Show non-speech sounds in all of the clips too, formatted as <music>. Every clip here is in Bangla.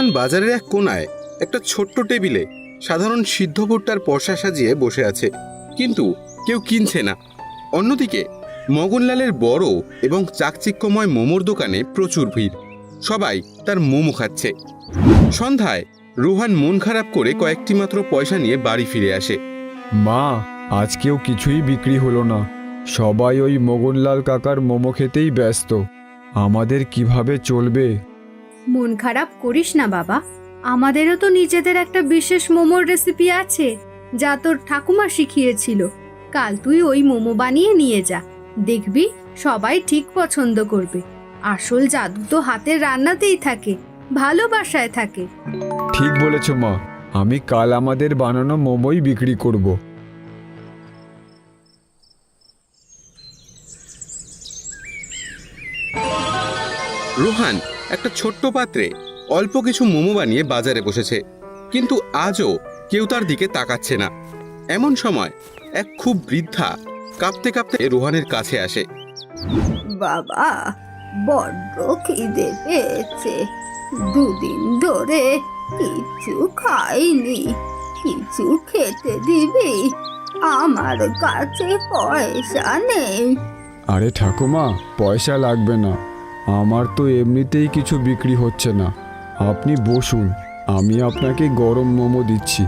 রোহান বাজারের এক কোনায় একটা ছোট্ট টেবিলে সাধারণ সিদ্ধ ভুট্টার পশা সাজিয়ে বসে আছে। কিন্তু কেউ কিনছে না। অন্যদিকে, মগনলালের বড় এবং চাকচিক্যময় মোমোর দোকানে প্রচুর ভিড়। সবাই তার মোমো খাচ্ছে। সন্ধ্যায় রোহান মন খারাপ করে কয়েকটি মাত্র পয়সা নিয়ে বাড়ি ফিরে আসে। মা, আজকেও কিছুই বিক্রি হলো না। সবাই ওই মগনলাল কাকার মোমো খেতেই ব্যস্ত। আমাদের কীভাবে চলবে? মন খারাপ করিস না বাবা। আমাদেরও তো নিজেদের একটা বিশেষ মোমোর রেসিপি আছে যা তোর ঠাকুমা শিখিয়েছিল। কাল তুই ওই মোমো বানিয়ে নিয়ে যা। দেখবি সবাই ঠিক পছন্দ করবে। আসল জাদু তো হাতের রান্নাতেই থাকে ভালোবাসায় থাকে। ঠিক বলেছ মা। আমি কাল আমাদের বানানো মোমোই বিক্রি করব। রোহান একটা ছোট্ট পাত্রে অল্প কিছু মোমো বানিয়ে বাজারে বসেছে। কিন্তু আজও কেউ তার দিকে তাকাচ্ছে না। এমন সময় এক খুব বৃদ্ধা কাঁপতে কাঁপতে রোহানের কাছে আসে। বাবা বড্ড খিদে পেয়েছে। দুদিন ধরে কিছু খাইনি। কিছু খেতে দিবি? আমার কাছে পয়সা নেই। আরে ঠাকুমা পয়সা লাগবে না। আমার তো এমনিতেই কিছু বিক্রি হচ্ছে না। আপনি বসুন আমি আপনাকে গরম মোমো দিচ্ছি।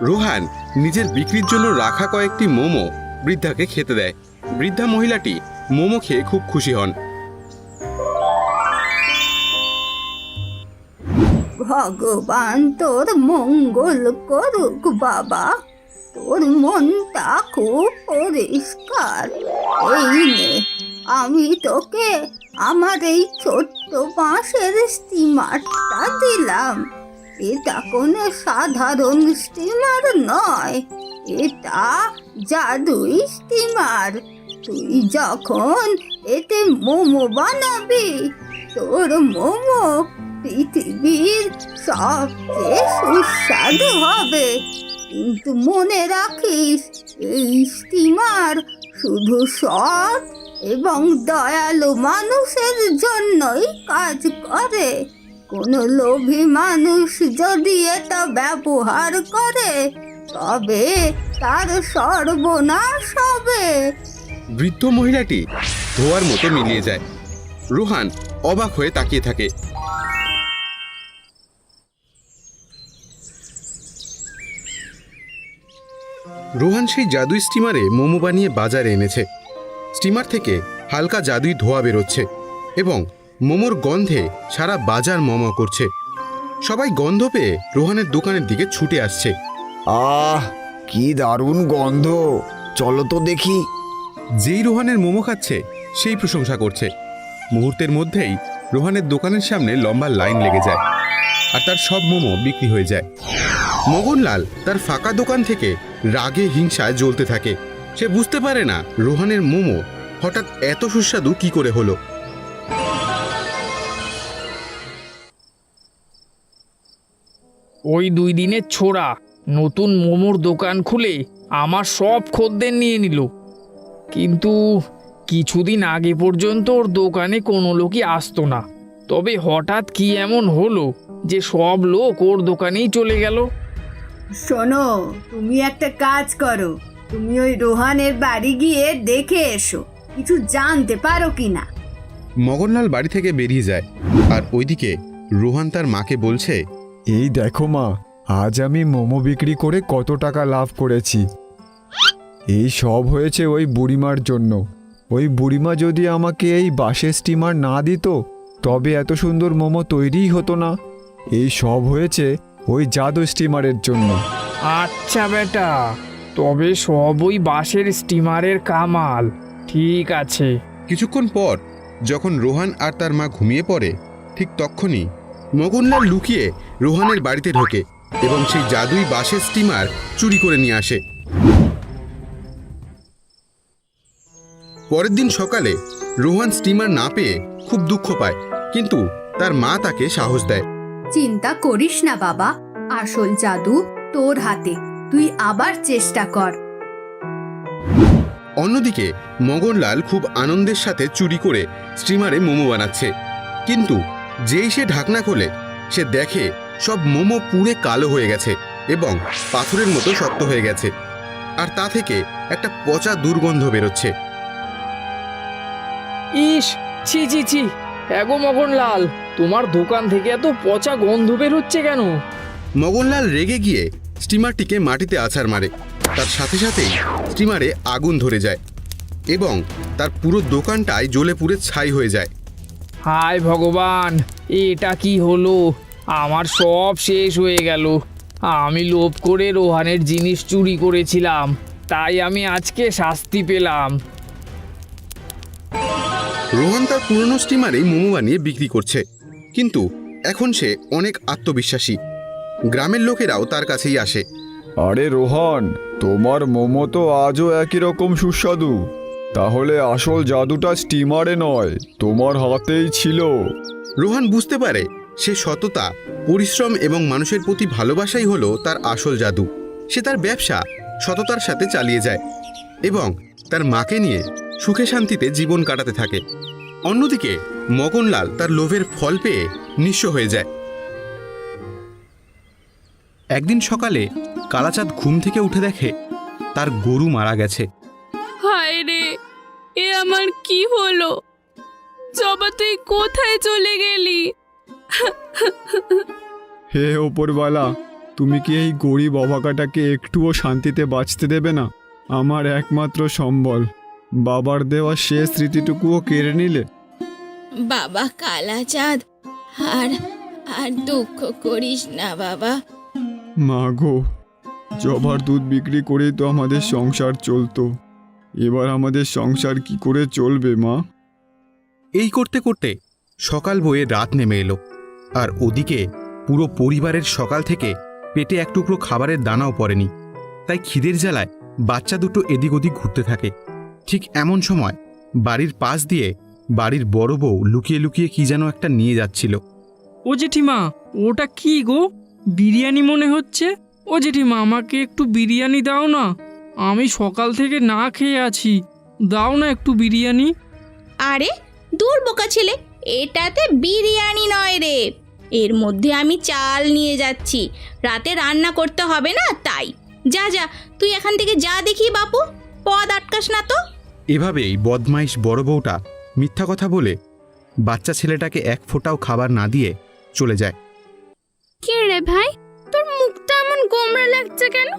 রোহান নিজের বিক্রির জন্য রাখা কয়েকটি মোমো বৃদ্ধাকে খেতে দেয়। বৃদ্ধা মহিলাটি মোমো খেয়ে খুব খুশি হন। ভগবান তোর মঙ্গল করুক বাবা। তোর মনটা খুব পরিষ্কার। এই নে আমি তোকে আমার এই ছোট্ট বাঁশের স্টিমারটা দিলাম। এটা কোনো সাধারণ স্টিমার নয়। এটা জাদুই স্টিমার। তুই যখন এতে মোমো বানাবি, তোর মোমো পৃথিবীর সবচেয়ে সুস্বাদু হবে। কিন্তু মনে রাখিস, এই স্টিমার শুধু সৎ এবং দয়ালু মানুষের জন্যই কাজ করে। কোনো লোভী মানুষ যদি এটা ব্যবহার করে, তবে তার সর্বনাশ হবে। বৃদ্ধ মহিলাটি ধোয়ার মতো মিলিয়ে যায়। রোহান অবাক হয়ে তাকিয়ে থাকে। রোহান সেই জাদু স্টিমারে মোমো বানিয়ে বাজারে এনেছে। স্টিমার থেকে হালকা জাদুই ধোয়া বেরোচ্ছে এবং মোমোর গন্ধে সারা বাজার মমা করছে। সবাই গন্ধ পেয়ে রোহানের দোকানের দিকে ছুটে আসছে। আহ কি দারুণ গন্ধ। চলো তো দেখি। যেই রোহানের মোমো খাচ্ছে সেই প্রশংসা করছে। মুহূর্তের মধ্যেই রোহানের দোকানের সামনে লম্বা লাইন লেগে যায় আর তার সব মোমো বিক্রি হয়ে যায়। মগনলাল তার ফাঁকা দোকান থেকে রাগে হিংসায় জ্বলতে থাকে। সে বুঝতে পারে না রোহানের মোমো হঠাৎ এত সুস্বাদু কি করে হলো। ওই দুই দিনের ছোড়া নতুন মোমোর দোকান খুলে আমার সব খদ্দের নিয়ে নিল। কিন্তু কিছুদিন আগে পর্যন্ত ওর দোকানে কোনো লোকই আসতো না। তবে হঠাৎ কি এমন হলো যে সব লোক ওর দোকানেই চলে গেল? শোনো তুমি একটা কাজ করো। তুমি ওই রোহানের বাড়ি গিয়ে দেখে এসো। কিছু জানতে পারো কি না মগনলাল বাড়ি থেকে বেরিয়ে যায়। আর ওইদিকে রোহান তার মাকে বলছে এই দেখো মা আজ আমি মোমো বিক্রি করে কত টাকা লাভ করেছি। এই সব হয়েছে ওই বুড়িমার জন্য। ওই বুড়িমা যদি আমাকে এই বাসের স্টিমার না দিত তবে এত সুন্দর মোমো তৈরিই হতো না। এই সব হয়েছে ওই জাদু স্টিমারের জন্য। আচ্ছা বেটা তবে সব ওই বাসের স্টিমারের কামাল। ঠিক আছে। কিছুক্ষণ পর যখন রোহান আর তার মা ঘুমিয়ে পড়ে ঠিক তখনই মগনলাল লুকিয়ে রোহানের বাড়িতে ঢোকে এবং সেই জাদুই বাসের স্টিমার চুরি করে নিয়ে আসে। পরের দিন সকালে রোহান স্টিমার না পেয়ে খুব দুঃখ পায় কিন্তু তার মা তাকে সাহস দেয়। চিন্তা করিস না বাবা আসল জাদু তোর হাতে। তুই আবার চেষ্টা কর। অন্যদিকে মগনলাল খুব আনন্দের সাথে চুরি করে স্টিমারে মোমো বানাচ্ছে। কিন্তু যেই সে ঢাকনা খোলে সে দেখে সব মোমো পুড়ে কালো হয়ে গেছে এবং পাথরের মতো শক্ত হয়ে গেছে। আর তা থেকে একটা পচা দুর্গন্ধ বেরোচ্ছে। ইস ছি ছি ছি। এগো মগনলাল তোমার দোকান থেকে এত পচা গন্ধ বের হচ্ছে কেন? মগনলাল রেগে গিয়ে স্টিমারটিকে মাটিতে আছাড় মারে। তার সাথে সাথেই স্টিমারে আগুন ধরে যায় এবং তার পুরো দোকানটাই জ্বলে পুড়ে ছাই হয়ে যায়। হায় ভগবান এটা কি হলো? আমার সব শেষ হয়ে গেল। আমি লোভ করে রোহানের জিনিস চুরি করেছিলাম তাই আমি আজকে শাস্তি পেলাম। রোহান তার পুরনো স্টিমারেই মোমো বানিয়ে বিক্রি করছে। কিন্তু এখন সে অনেক আত্মবিশ্বাসী। গ্রামের লোকেরাও তার কাছেই আসে। আরে রোহান তোমার মোমো তো আজও একই রকম সুস্বাদু। তাহলে আসল জাদুটা স্টিমারে নয় তোমার হাতেই ছিল। রোহান বুঝতে পারে সে সততা পরিশ্রম এবং মানুষের প্রতি ভালোবাসাই হলো তার আসল জাদু। সে তার ব্যবসা সততার সাথে চালিয়ে যায় এবং তার মাকে নিয়ে সুখে শান্তিতে জীবন কাটাতে থাকে। অন্যদিকে মগনলাল তার লোভের ফল পেয়ে নিঃস্ব হয়ে যায়। একদিন সকালে কালাচাঁদ ঘুম থেকে উঠে দেখে তার গরু মারা গেছে। হায় রে এ আমার কি হলো? জবা তুই কোথায় চলে গেলি? হে ওপরওয়ালা তুমি কি এই গরিব অভাগাটাকে একটুও শান্তিতে বাঁচতে দেবে না? আমার একমাত্র সম্বল বাবার দেওয়া শেষ স্মৃতিটুকুও কেড়ে নিলে। বাবা কালাচাঁদ আর আর দুঃখ করিস না বাবা। মা গো জবার দুধ বিক্রি করেই তো আমাদের সংসার চলতো। এবার আমাদের সংসার কি করে চলবে মা? এই করতে করতে সকাল বয়ে রাত নেমে এলো আর ওদিকে পুরো পরিবারের সকাল থেকে পেটে এক টুকরো খাবারের দানাও পড়েনি। তাই খিদের জ্বালায় বাচ্চা দুটো এদিক ওদিক ঘুরতে থাকে। ঠিক এমন সময় বাড়ির পাশ দিয়ে বাড়ির বড় বউ লুকিয়ে লুকিয়ে কি যেন একটা নিয়ে যাচ্ছিল। ও জেঠিমা ওটা কি গো? বিরিয়ানি মনে হচ্ছে? ও জেঠিমা আমাকে একটু বিরিয়ানি দাও না। আমি সকাল থেকে না খেয়ে আছি। দাও না একটু বিরিয়ানি। আরে দূর বোকা ছেলে এটাতে বিরিয়ানি নয় রে। এর মধ্যে আমি চাল নিয়ে যাচ্ছি। রাতে রান্না করতে হবে না তাই। যা যা তুই এখান থেকে যা দেখি বাপু পদ আটকাস না তো। এভাবেই বদমাইশ বড় বউটা মিথ্যা কথা বলে বাচ্চা ছেলেটাকে এক ফোঁটাও খাবার না দিয়ে চলে যায়। কে রে ভাই? তোর মুখটা এমন গোমরা লাগছে কেন?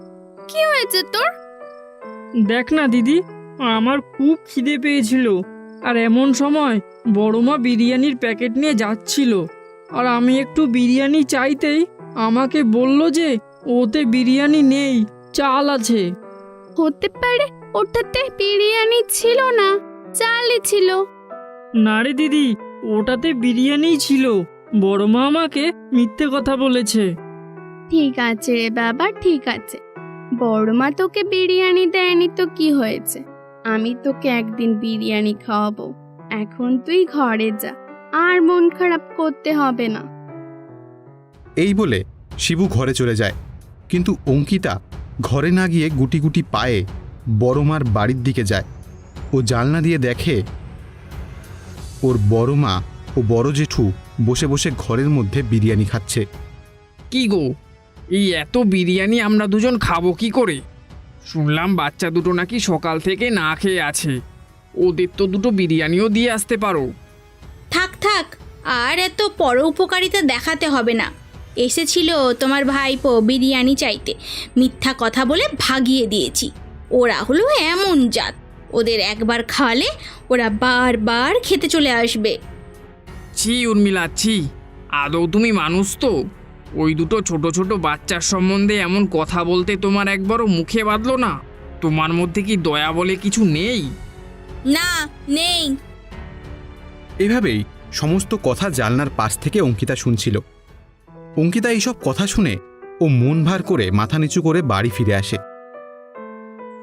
কি হয়েছে তোর? দেখ না দিদি আমার খুব খিদে পেয়েছিল। আর এমন সময় বড়মা বিরিয়ানির প্যাকেট নিয়ে যাচ্ছিল। আর আমি একটু বিরিয়ানি চাইতেই আমাকে বলল যে ওতে বিরিয়ানি নেই চাল আছে। হতে পারে ওটাতে বিরিয়ানি ছিল না চালই ছিল। না রে দিদি ওটাতে বিরিয়ানি ছিল। বড়মা আমাকে মিথ্যে কথা বলেছে। ঠিক আছে রে বাবা ঠিক আছে। বড়মা তোকে বিরিয়ানি দেয়নি তো কি হয়েছে? আমি তোকে একদিন বিরিয়ানি খাওয়াবো। এখন তুই ঘরে যা আর মন খারাপ করতে হবে না। এই বলে শিবু ঘরে চলে যায়। কিন্তু অঙ্কিতা ঘরে না গিয়ে গুটি গুটি পায়ে বড়মার বাড়ির দিকে যায়। ও জানলা দিয়ে দেখে ওর বড় মা ও বড় জেঠু বসে বসে ঘরের মধ্যে বিরিয়ানি খাচ্ছে। কি গো? এই এত বিরিয়ানি আমরা দুজন খাব কি করে? শুনলাম বাচ্চা দুটো নাকি সকাল থেকে না খেয়ে আছে। ওদের তো দুটো বিরিয়ানিও দিয়ে আসতে পারো। থাক থাক আর এত পর উপকারিতা দেখাতে হবে না। এসেছিল তোমার ভাইপো বিরিয়ানি চাইতে। মিথ্যা কথা বলে ভাগিয়ে দিয়েছি। ওরা হলো এমন জাত। ওদের একবার খাওয়ালে ওরা বারবার খেতে চলে আসবে। ছি উর্মিলা ছি। আদৌ তুমি মানুষ তো? ওই দুটো ছোট ছোট বাচ্চার সম্বন্ধে এমন কথা বলতে তোমার একবারও মুখে বাঁধলো না? তোমার মধ্যে কি দয়া বলে কিছু নেই? না নেই। এভাবেই সমস্ত কথা জানলার পাশ থেকে অঙ্কিতা শুনছিল। অঙ্কিতা এইসব কথা শুনে ও মন ভার করে মাথা নিচু করে বাড়ি ফিরে আসে।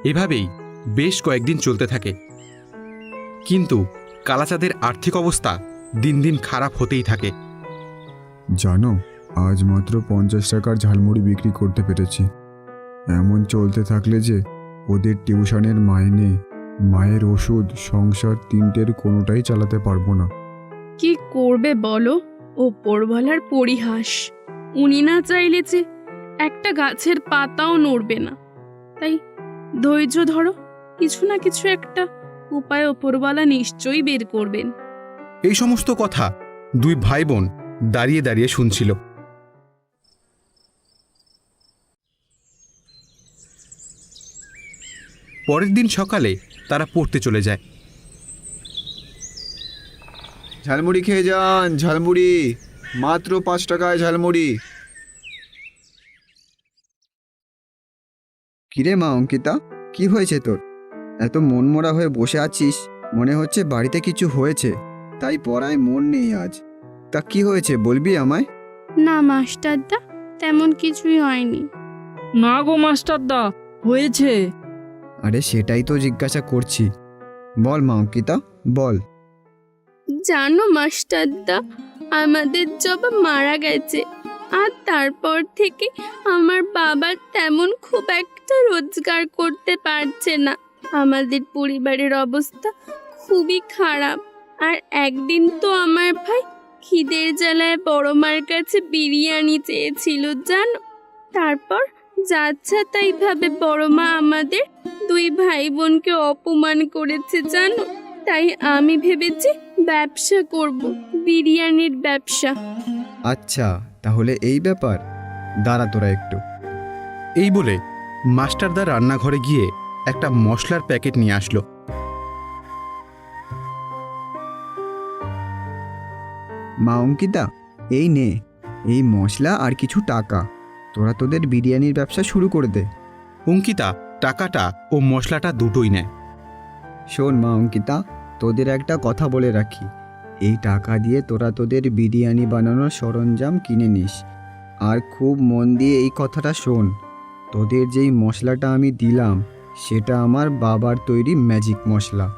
এভাবেই বেশ কয়েকদিন চলতে থাকে। কিন্তু কালাচাঁদের আর্থিক অবস্থা দিন দিন খারাপ হতেই থাকে। জানো আজ মাত্র পঞ্চাশ টাকার ঝালমুড়ি বিক্রি করতে পেরেছি। এমন চলতে থাকলে যে ওদের টিউশনের মাইনে মায়ের ওষুধ সংসার তিনটের কোনোটাই চালাতে পারব না। কি করবে বলো? ওপরওয়ালার পরিহাস। উনি না চাইলে যে একটা গাছের পাতাও নড়বে না। তাই ধৈর্য ধরো কিছু না কিছু একটা উপায় ওপরওয়ালা নিশ্চয়ই বের করবেন। এই সমস্ত কথা দুই ভাই বোন দাঁড়িয়ে দাঁড়িয়ে শুনছিল। পরের দিন সকালে তারা পড়তে চলে যায়। ঝালমুড়ি খেয়ে যান ঝালমুড়ি। মাত্র পাঁচ টাকায় ঝালমুড়ি। কিরে মা অঙ্কিতা কি হয়েছে তোর? এত মনমরা হয়ে বসে আছিস মনে হচ্ছে বাড়িতে কিছু হয়েছে। তাই পড়ায় মন নেই আজ। তা কি হয়েছে বলবি আমায়? না মাস্টারদা তেমন কিছুই হয়নি। না গো মাস্টারদা হয়েছে। আরে সেটাই তো জিজ্ঞাসা করছি। বল মা অঙ্কিতা বল। জানো মাস্টারদা আমাদের জবা মারা গেছে আর তারপর থেকে আমার বাবা তেমন খুব একটা রোজগার করতে পারছে না। আমাদের পরিবারের অবস্থা খুবই খারাপ। আর একদিন তো আমার ভাই খিদের জ্বালায় বড় মার কাছে বিরিয়ানি চেয়েছিল, জানো? তারপর যাচ্ছা তাই ভাবে বড় মা আমাদের দুই ভাই বোনকে অপমান করেছে, জানো? তাই আমি ভেবেছি ব্যবসা করব, বিরিয়ানির ব্যবসা। আচ্ছা তাহলে এই ব্যাপার। দাঁড়া তোরা একটু। এই বলে মাস্টারদা রান্নাঘরে গিয়ে একটা মশলার প্যাকেট নিয়ে আসলো। মা অঙ্কিতা এই নে এই মশলা আর কিছু টাকা। তোরা তোদের বিরিয়ানির ব্যবসা শুরু করে দে। অঙ্কিতা টাকাটা ও মশলাটা দুটোই নেয় শোন মা অঙ্কিতা তোদের একটা কথা বলে রাখি। এই টাকা দিয়ে তোরা তোদের বিরিয়ানি বানানোর সরঞ্জাম কিনে নিস। আর খুব মন দিয়ে এই কথাটা শোন। তোদের যেই মশলাটা আমি দিলাম সেটা আমার বাবার তৈরি ম্যাজিক মশলা।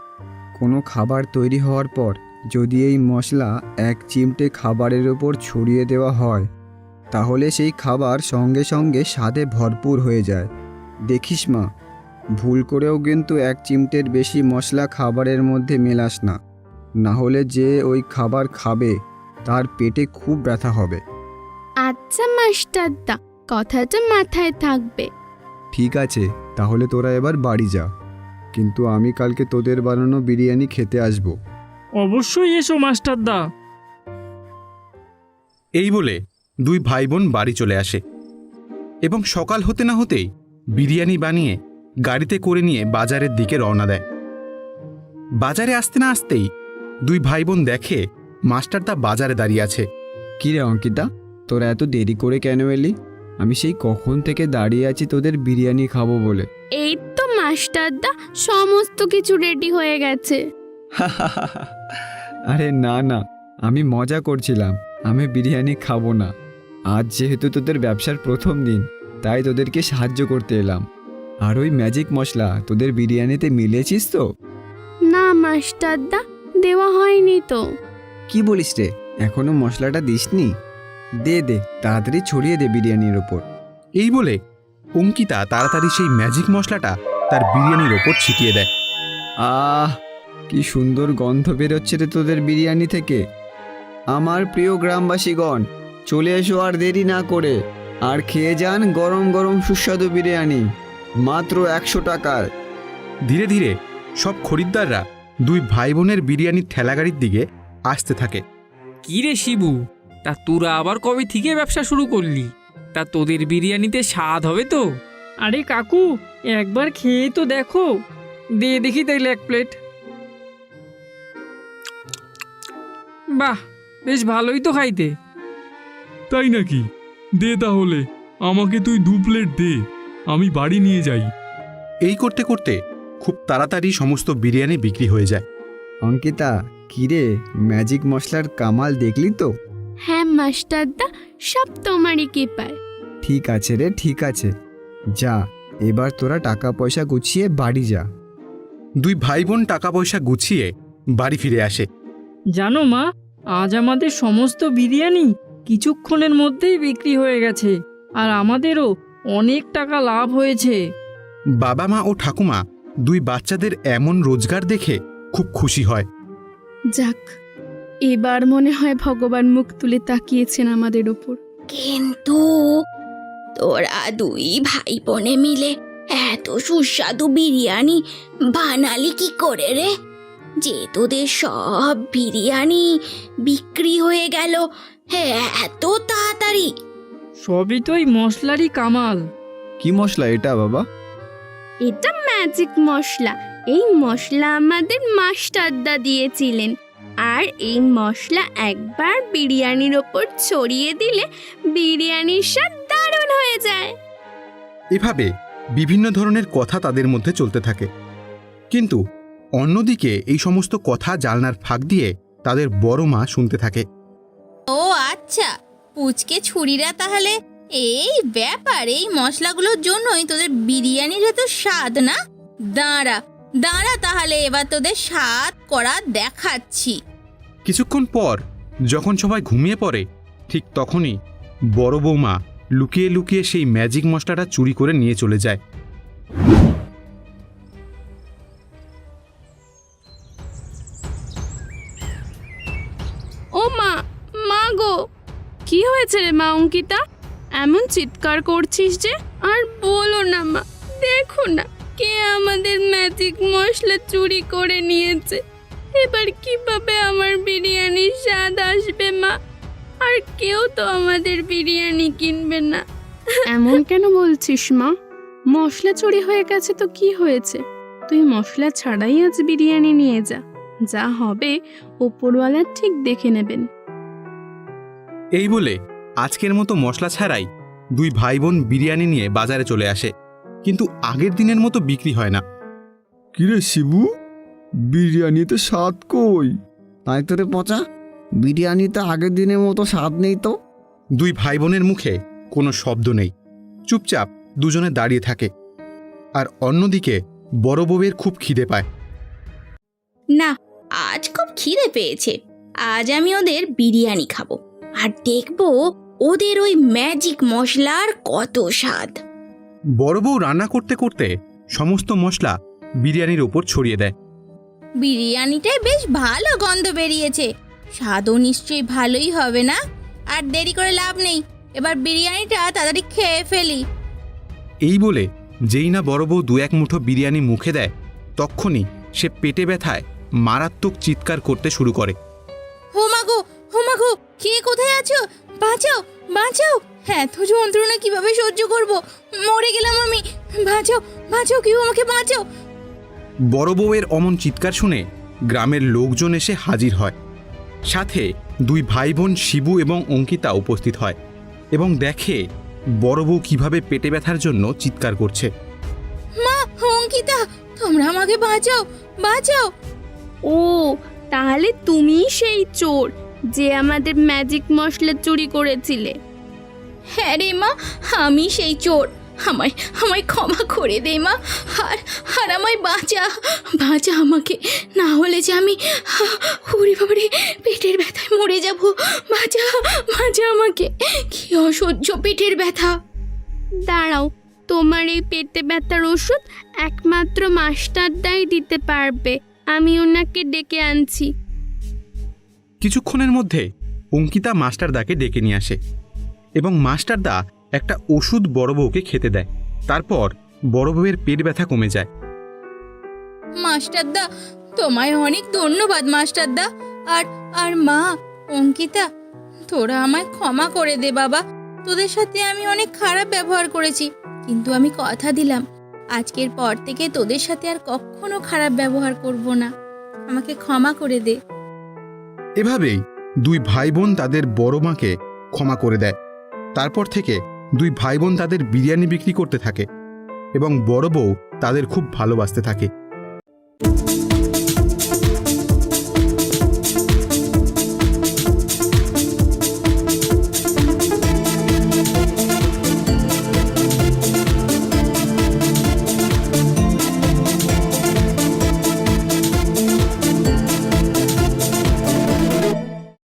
কোনো খাবার তৈরি হওয়ার পর যদি এই মশলা এক চিমটে খাবারের ওপর ছড়িয়ে দেওয়া হয় তাহলে সেই খাবার সঙ্গে সঙ্গে স্বাদে ভরপুর হয়ে যায়। দেখিস মা ভুল করেও কিন্তু এক চিমটের বেশি মশলা খাবারের মধ্যে মেলাস না। না হলে যে ওই খাবার খাবে তার পেটে খুব ব্যথা হবে। আচ্ছা মাস্টারদা কথাটা মাথায় থাকবে। ঠিক আছে তাহলে তোরা এবার বাড়ি যা। কিন্তু আমি কালকে তোদের বানানো বিরিয়ানি খেতে আসব। অবশ্যই এসো মাস্টারদা এই বলে দুই ভাই বোন বাড়ি চলে আসে। এবং সকাল হতে না হতেই বিরিয়ানি বানিয়ে গাড়িতে করে নিয়ে বাজারের দিকে রওনা দেয়। বাজারে আসতে না আসতেই দুই ভাই বোন দেখে মাস্টারদা বাজারে দাঁড়িয়ে আছে। কি রে অঙ্কিতা তোরা এত দেরি করে কেন এলি? আমি সেই কখন থেকে দাঁড়িয়ে আছি তোদের বিরিয়ানি খাব বলে। এই তো মাস্টারদা সমস্ত কিছু রেডি হয়ে গেছে। <laughs> আরে না না আমি মজা করছিলাম। আমি বিরিয়ানি খাব না। আজ যেহেতু তোদের ব্যবসার প্রথম দিন তাই তোদেরকে সাহায্য করতে এলাম। আর ওই ম্যাজিক মশলা তোদের বিরিয়ানিতে মিলিয়েছিস তো? না মাস্টারদা দেওয়া হয়নি তো। কি বলিস রে এখনও মশলাটা দিসনি? দে দে তাড়াতাড়ি ছড়িয়ে দে বিরিয়ানির ওপর। এই বলে অঙ্কিতা তাড়াতাড়ি সেই ম্যাজিক মশলাটা তার বিরিয়ানির ওপর ছিটিয়ে দেয়। আহ কি সুন্দর গন্ধ বেরোচ্ছে রে তোদের বিরিয়ানি থেকে। আমার প্রিয় গ্রামবাসীগণ চলে এসো আর দেরি না করে আর খেয়ে যান গরম গরম সুস্বাদু বিরিয়ানি মাত্র একশো টাকায় ধীরে ধীরে সব খরিদ্দাররা দুই ভাই বোনের বিরিয়ানির ঠেলাগাড়ির দিকে আসতে থাকে। কি রে শিবু তা তোরা আবার কবে থেকে ব্যবসা শুরু করলি? তা তোদের বিরিয়ানিতে স্বাদ হবে তো? আরে কাকু একবার খেয়ে তো দেখো। দে দেখি তাইলে এক প্লেট। বাহ বেশ ভালোই তো খাইতে। তাই নাকি? দে তাহলে আমাকে তুই দু প্লেট দে আমি বাড়ি নিয়ে যাই। এই করতে করতে খুব তাড়াতাড়ি সমস্ত বিরিয়ানি বিক্রি হয়ে যায়। অঙ্কিতা কিরে ম্যাজিক মশলার কামাল দেখলি তো? হ্যাঁ মাস্টারদা সব তোমারই কৃপায়। ঠিক আছে রে ঠিক আছে। যা এবার তোরা টাকা পয়সা গুছিয়ে বাড়ি যা। দুই ভাই বোন টাকা পয়সা গুছিয়ে বাড়ি ফিরে আসে। জানো মা আজ আমাদের সমস্ত বিরিয়ানি কিছুক্ষণের মধ্যেই বিক্রি হয়ে গেছে আর আমাদেরও অনেক টাকা লাভ হয়েছে। বাবা মা ও ঠাকুমা দুই বাচ্চাদের এমন রোজগার দেখে খুব খুশি হয়। যাক এবার মনে হয় ভগবান মুখ তুলে তাকিয়েছেন আমাদের ওপর। কিন্তু তোরা দুই ভাই বোনে মিলে এত সুস্বাদু বিরিয়ানি বানালি কি করে রে? যে তোদের সব বিরিয়ানি বিক্রি হয়ে গেল। হ্যাঁ এত তাড়াতাড়ি। সবই তো ওই মশলারই কামাল। কি মশলা এটা বাবা? এটা ম্যাজিক মশলা। এই মশলা আমাদের মাস্টারদা দিয়েছিলেন। আর এই মশলা একবার বিরিয়ানির ওপর ছড়িয়ে দিলে বিরিয়ানির স্বাদ দারুণ হয়ে যায়। এভাবে বিভিন্ন ধরনের কথা তাদের মধ্যে চলতে থাকে। কিন্তু অন্যদিকে এই সমস্ত কথা জালনার ফাঁক দিয়ে তাদের বড় মা শুনতে থাকে। ও আচ্ছা পুচকে ছুরিরা তাহলে এই ব্যাপার এই মশলাগুলোর জন্যই তোদের বিরিয়ানির এত স্বাদ না? দাঁড়া দাঁড়া তাহলে এবার তোদের স্বাদ করা দেখাচ্ছি। কিছুক্ষণ পর যখন সবাই ঘুমিয়ে পড়ে ঠিক তখনই বড় বৌমা লুকিয়ে লুকিয়ে সেই ম্যাজিক মশলাটা চুরি করে নিয়ে চলে যায়। অঙ্কিতা এমন চিৎকার করছিস যে আর বলো না মা দেখো না কে আমাদের ম্যাজিক মশলা চুরি করে নিয়েছে। এবার কীভাবে আমার বিরিয়ানির স্বাদ আসবে মা? আর কেউ তো আমাদের বিরিয়ানি কিনবে না। এমন কেন বলছিস মা? মশলা চুরি হয়ে গেছে তো কি হয়েছে? তুই মশলা ছাড়াই আজ বিরিয়ানি নিয়ে যা যা হবে ওপরওয়ালা ঠিক দেখে নেবেন। এই বলে আজকের মতো মশলা ছাড়াই দুই ভাই বোন বিরিয়ানি নিয়ে বাজারে চলে আসে। কিন্তু আগের দিনের মতো বিক্রি হয় না। কিরে শিবু? বিরিয়ানিতে স্বাদ কই? তাই তো রে পচা বিরিয়ানিতে আগের দিনের মতো স্বাদ নেই তো। দুই ভাই বোনের মুখে কোনো শব্দ নেই। চুপচাপ দুজনে দাঁড়িয়ে থাকে। আর অন্যদিকে বড় বউয়ের খুব খিদে পায়। না আজ খুব খিদে পেয়েছে। আজ আমি ওদের বিরিয়ানি খাব। আর দেখব ওদের ওই ম্যাজিক মশলার কত স্বাদ। বড় বউ রান্না করতে করতে সমস্ত মশলা বিরিয়ানির ওপর ছড়িয়ে দেয়। বিরিয়ানিটায় বেশ ভালো গন্ধ বেরিয়েছে। স্বাদও নিশ্চয়ই ভালোই হবে না? আর দেরি করে লাভ নেই। এবার বিরিয়ানিটা তাড়াতাড়ি খেয়ে ফেলি। এই বলে যেই না বড় বউ দু এক মুঠো বিরিয়ানি মুখে দেয় তক্ষুনি সে পেটে ব্যথায় মারাত্মক চিৎকার করতে শুরু করে। হোমাগো হোমাগো কে কোথায় আছো? বাঁচাও বাঁচাও। এত যন্ত্রণা কীভাবে সহ্য করব? মরে গেলাম আমি। বাঁচাও বাঁচাও কেউ আমাকে বাঁচাও। বড় বউয়ের অমন চিৎকার শুনে গ্রামের লোকজন এসে হাজির হয়। সাথে দুই ভাই বোন শিবু এবং অঙ্কিতা উপস্থিত হয় এবং দেখে বড় বউ কীভাবে পেটে ব্যথার জন্য চিৎকার করছে। মা অঙ্কিতা তোমরা আমাকে বাঁচাও বাঁচাও। ও তাহলে তুমিই সেই চোর। যে আমাদের ম্যাজিক মশলা চুরি করেছিলে। হ্যাঁ রে মা, আমি সেই চোর। আমায় আমায় ক্ষমা করে দে মা। আর আর আমায় বাঁচা বাঁচা আমাকে। না হলে যে আমি উড়ি বাবারে পেটের ব্যথায় মরে যাব। বাঁচা বাঁচা আমাকে। কি অসহ্য পেটের ব্যথা। দাঁড়াও, তোমার এই পেটে ব্যথার ওষুধ একমাত্র মাস্টারদাই দিতে পারবে। আমি ওনাকে ডেকে আনছি। কিছুক্ষণের মধ্যে অঙ্কিতা মাস্টারদাকে ডেকে নিয়ে আসে এবং মাস্টারদা একটা ওষুধ বড় বউকে খেতে দেয়। তারপর বড় বউয়ের পেট ব্যথা কমে যায়। মাস্টারদা, তোমায় অনেক ধন্যবাদ মাস্টারদা। আর আর মা, অঙ্কিতা, তোরা আমায় ক্ষমা করে দে বাবা। তোদের সাথে আমি অনেক খারাপ ব্যবহার করেছি, কিন্তু আমি কথা দিলাম। আজকের পর থেকে তোদের সাথে আর কখনো খারাপ ব্যবহার করব না। আমাকে ক্ষমা করে দে। এভাবেই দুই ভাই বোন তাদের বড় মাকে ক্ষমা করে দেয়। তারপর থেকে দুই ভাই বোন তাদের বিরিয়ানি বিক্রি করতে থাকে এবং বড় বউ তাদের খুব ভালোবাসতে থাকে।